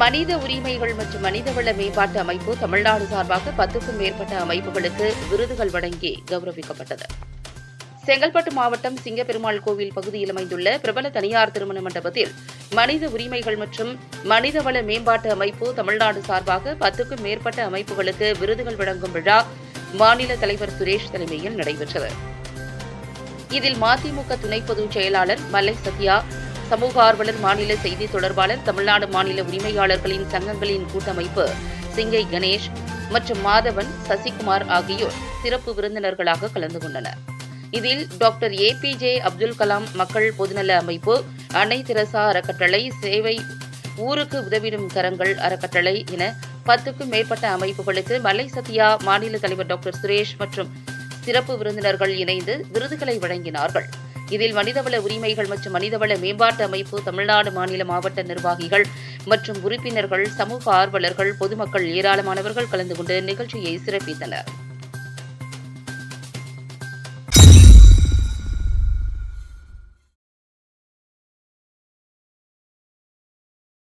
மனித உரிமைகள் மற்றும் மனிதவள மேம்பாட்டு அமைப்பு தமிழ்நாடு சார்பாக பத்துக்கும் மேற்பட்ட அமைப்புகளுக்கு விருதுகள் வழங்கி கௌரவிக்கப்பட்டது. செங்கல்பட்டு மாவட்டம் சிங்கப்பெருமாள் கோவில் பகுதியில் அமைந்துள்ள பிரபல தனியார் திருமண மண்டபத்தில் மனித உரிமைகள் மற்றும் மனிதவள மேம்பாட்டு அமைப்பு தமிழ்நாடு சார்பாக பத்துக்கும் மேற்பட்ட அமைப்புகளுக்கு விருதுகள் வழங்கும் விழா மாநில தலைவர் சுரேஷ் தலைமையில் நடைபெற்றது. இதில் மதிமுக துணை பொதுச் செயலாளர் மல்லை சத்யா சமூக ஆர்வலர் மாநில செய்தி தொடர்பாளர் தமிழ்நாடு மாநில உரிமையாளர்களின் சங்கங்களின் கூட்டமைப்பு சிங்கை கணேஷ் மற்றும் மாதவன் சசிகுமார் ஆகியோர் சிறப்பு விருந்தினர்களாக கலந்து கொண்டனர். இதில் doctor A P J Abdul Kalam மக்கள் பொதுநல அமைப்பு அன்னை தெரசா அறக்கட்டளை சேவை ஊருக்கு உதவிடும் கரங்கள் அறக்கட்டளை என பத்துக்கும் மேற்பட்ட அமைப்புகளுக்கு மலை சத்யா மாநில தலைவர் டாக்டர் சுரேஷ் மற்றும் சிறப்பு விருந்தினர்கள் இணைந்து விருதுகளை வழங்கினார்கள். இதில் மனிதவள உரிமைகள் மற்றும் மனிதவள மேம்பாட்டு அமைப்பு தமிழ்நாடு மாநில மாவட்ட நிர்வாகிகள் மற்றும் உறுப்பினர்கள் சமூக ஆர்வலர்கள் பொதுமக்கள் ஏராளமானவர்கள் கலந்து கொண்டு நிகழ்ச்சியை சிறப்பித்தனர்.